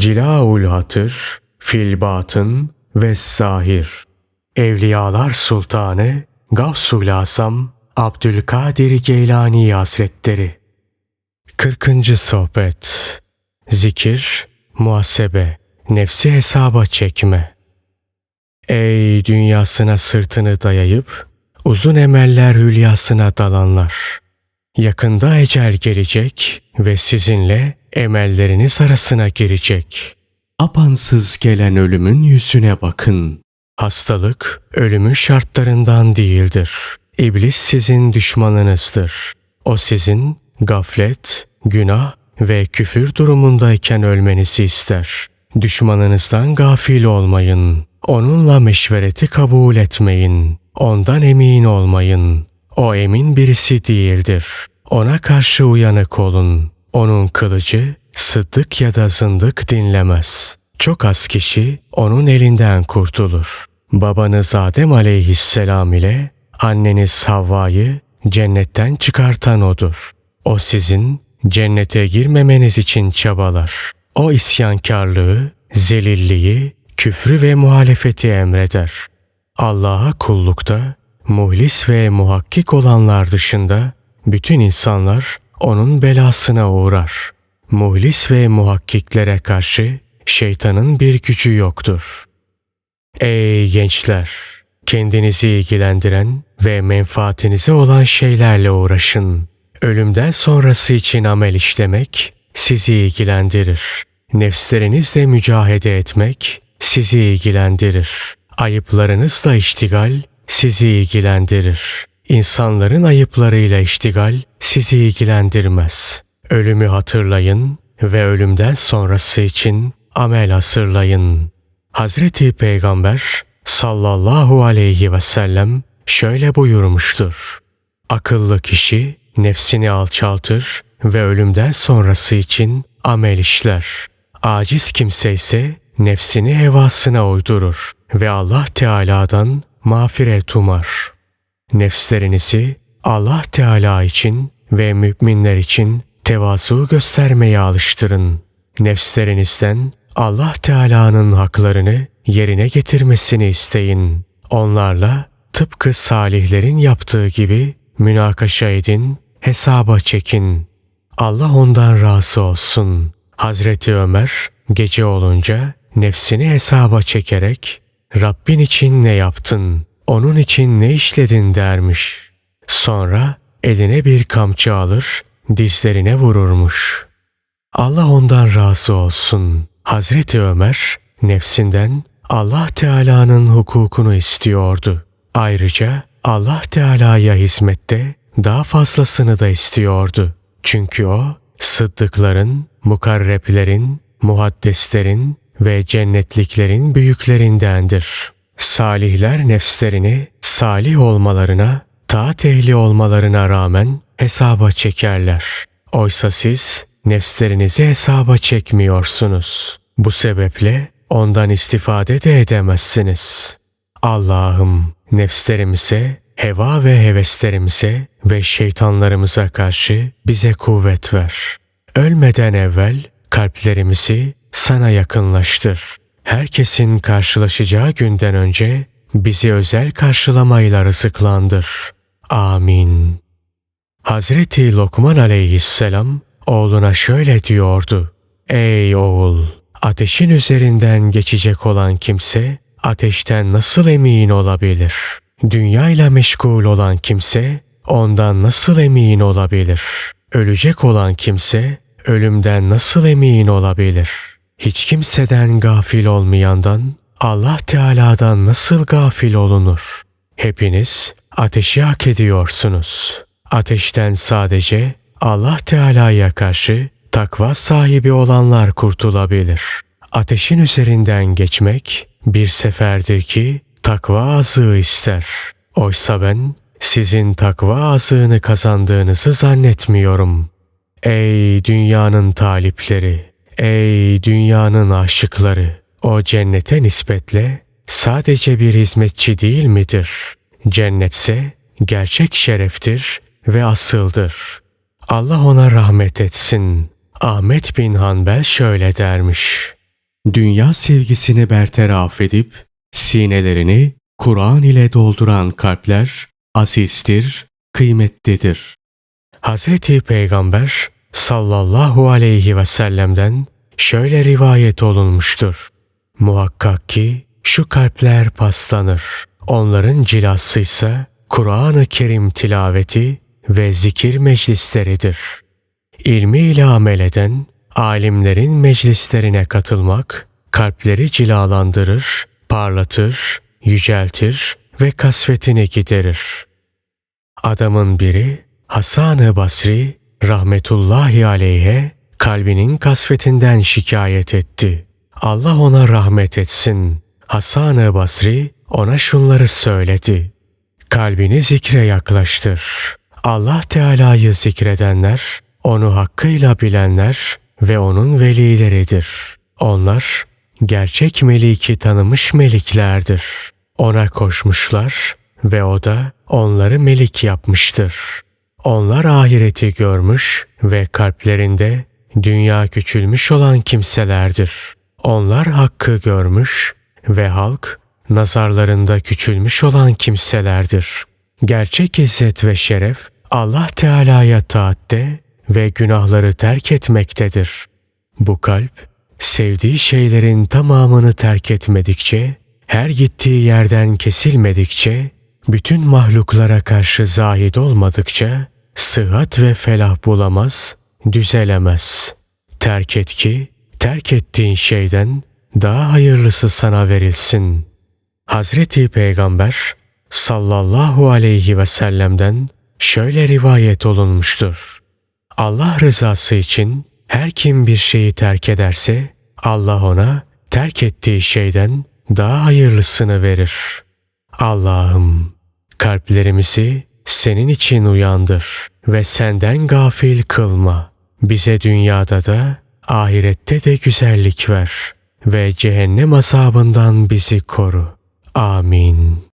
Cilaul Hatır, Filbatın ve Zahir. Evliyalar Sultanı Gavsul Asam Abdülkadir Geylani Hazretleri 40. Sohbet Zikir, muhasebe, nefsi hesaba çekme. Ey dünyasına sırtını dayayıp, uzun emeller hülyasına dalanlar. Yakında ecel gelecek ve sizinle emelleriniz arasına girecek. Apansız gelen ölümün yüzüne bakın. Hastalık ölümün şartlarından değildir. İblis sizin düşmanınızdır. O sizin gaflet, günah ve küfür durumundayken ölmenizi ister. Düşmanınızdan gafil olmayın. Onunla meşvereti kabul etmeyin. Ondan emin olmayın. O emin birisi değildir. Ona karşı uyanık olun. Onun kılıcı sıddık ya da zındık dinlemez. Çok az kişi onun elinden kurtulur. Babanız Adem aleyhisselam ile anneniz Havva'yı cennetten çıkartan odur. O sizin cennete girmemeniz için çabalar. O isyankarlığı, zelilliği, küfrü ve muhalefeti emreder. Allah'a kullukta muhlis ve muhakkik olanlar dışında bütün insanlar onun belasına uğrar. Muhlis ve muhakkiklere karşı şeytanın bir gücü yoktur. Ey gençler! Kendinizi ilgilendiren ve menfaatinize olan şeylerle uğraşın. Ölümden sonrası için amel işlemek sizi ilgilendirir. Nefslerinizle mücahede etmek sizi ilgilendirir. Ayıplarınızla iştigal sizi ilgilendirir. İnsanların ayıplarıyla iştigal sizi ilgilendirmez. Ölümü hatırlayın ve ölümden sonrası için amel hasırlayın. Hazreti Peygamber sallallahu aleyhi ve sellem şöyle buyurmuştur. Akıllı kişi nefsini alçaltır ve ölümden sonrası için amel işler. Aciz kimse ise nefsini hevasına uydurur ve Allah Teala'dan mağfiret umar. Nefslerinizi Allah Teala için ve müminler için tevazu göstermeye alıştırın. Nefslerinizden Allah Teala'nın haklarını yerine getirmesini isteyin. Onlarla tıpkı salihlerin yaptığı gibi münakaşa edin, hesaba çekin. Allah ondan razı olsun. Hazreti Ömer gece olunca nefsini hesaba çekerek Rabbin için ne yaptın, onun için ne işledin dermiş. Sonra eline bir kamçı alır, dizlerine vururmuş. Allah ondan razı olsun. Hazreti Ömer nefsinden Allah Teala'nın hukukunu istiyordu. Ayrıca Allah Teala'ya hizmette daha fazlasını da istiyordu. Çünkü o sıddıkların, mukarreplerin, muhaddeslerin ve cennetliklerin büyüklerindendir. Salihler nefslerini salih olmalarına, taat ehli olmalarına rağmen hesaba çekerler. Oysa siz nefslerinizi hesaba çekmiyorsunuz. Bu sebeple ondan istifade de edemezsiniz. Allah'ım nefslerimize, heva ve heveslerimize ve şeytanlarımıza karşı bize kuvvet ver. Ölmeden evvel kalplerimizi sana yakınlaştır. Herkesin karşılaşacağı günden önce bizi özel karşılamayla rızıklandır. Amin. Hazreti Lokman aleyhisselam oğluna şöyle diyordu. Ey oğul! Ateşin üzerinden geçecek olan kimse ateşten nasıl emin olabilir? Dünyayla meşgul olan kimse ondan nasıl emin olabilir? Ölecek olan kimse ölümden nasıl emin olabilir? Hiç kimseden gafil olmayandan Allah Teala'dan nasıl gafil olunur? Hepiniz ateşi hak ediyorsunuz. Ateşten sadece Allah Teala'ya karşı takva sahibi olanlar kurtulabilir. Ateşin üzerinden geçmek bir seferdir ki takva azığı ister. Oysa ben sizin takva azığını kazandığınızı zannetmiyorum. Ey dünyanın talipleri, ey dünyanın aşıkları, o cennete nispetle sadece bir hizmetçi değil midir? Cennetse gerçek şereftir ve asıldır. Allah ona rahmet etsin. Ahmet bin Hanbel şöyle dermiş. dünya sevgisini bertaraf edip sinelerini Kur'an ile dolduran kalpler azizdir, kıymetlidir. Hazreti Peygamber sallallahu aleyhi ve sellem'den şöyle rivayet olunmuştur. Muhakkak ki şu kalpler paslanır. Onların cilası ise Kur'an-ı Kerim tilaveti ve zikir meclisleridir. İlmiyle amel eden alimlerin meclislerine katılmak kalpleri cilalandırır, parlatır, yüceltir ve kasvetini giderir. Adamın biri Hasan-ı Basri rahmetullahi aleyhe kalbinin kasvetinden şikayet etti. Allah ona rahmet etsin. Hasan-ı Basri ona şunları söyledi. Kalbini zikre yaklaştır. Allah Teala'yı zikredenler, onu hakkıyla bilenler ve onun velileridir. Onlar gerçek meliki tanımış meliklerdir. Ona koşmuşlar ve o da onları melik yapmıştır. Onlar ahireti görmüş ve kalplerinde dünya küçülmüş olan kimselerdir. Onlar hakkı görmüş ve halk nazarlarında küçülmüş olan kimselerdir. Gerçek izzet ve şeref Allah Teala'ya taatte ve günahları terk etmektedir. Bu kalp sevdiği şeylerin tamamını terk etmedikçe, her gittiği yerden kesilmedikçe, bütün mahluklara karşı zahid olmadıkça sıhhat ve felah bulamaz, düzelemez. Terk et ki terk ettiğin şeyden daha hayırlısı sana verilsin. Hazreti Peygamber sallallahu aleyhi ve sellem'den şöyle rivayet olunmuştur. Allah rızası için her kim bir şeyi terk ederse Allah ona terk ettiği şeyden daha hayırlısını verir. Allah'ım kalplerimizi senin için uyandır ve senden gafil kılma. Bize dünyada da ahirette de güzellik ver ve cehennem azabından bizi koru. Amin.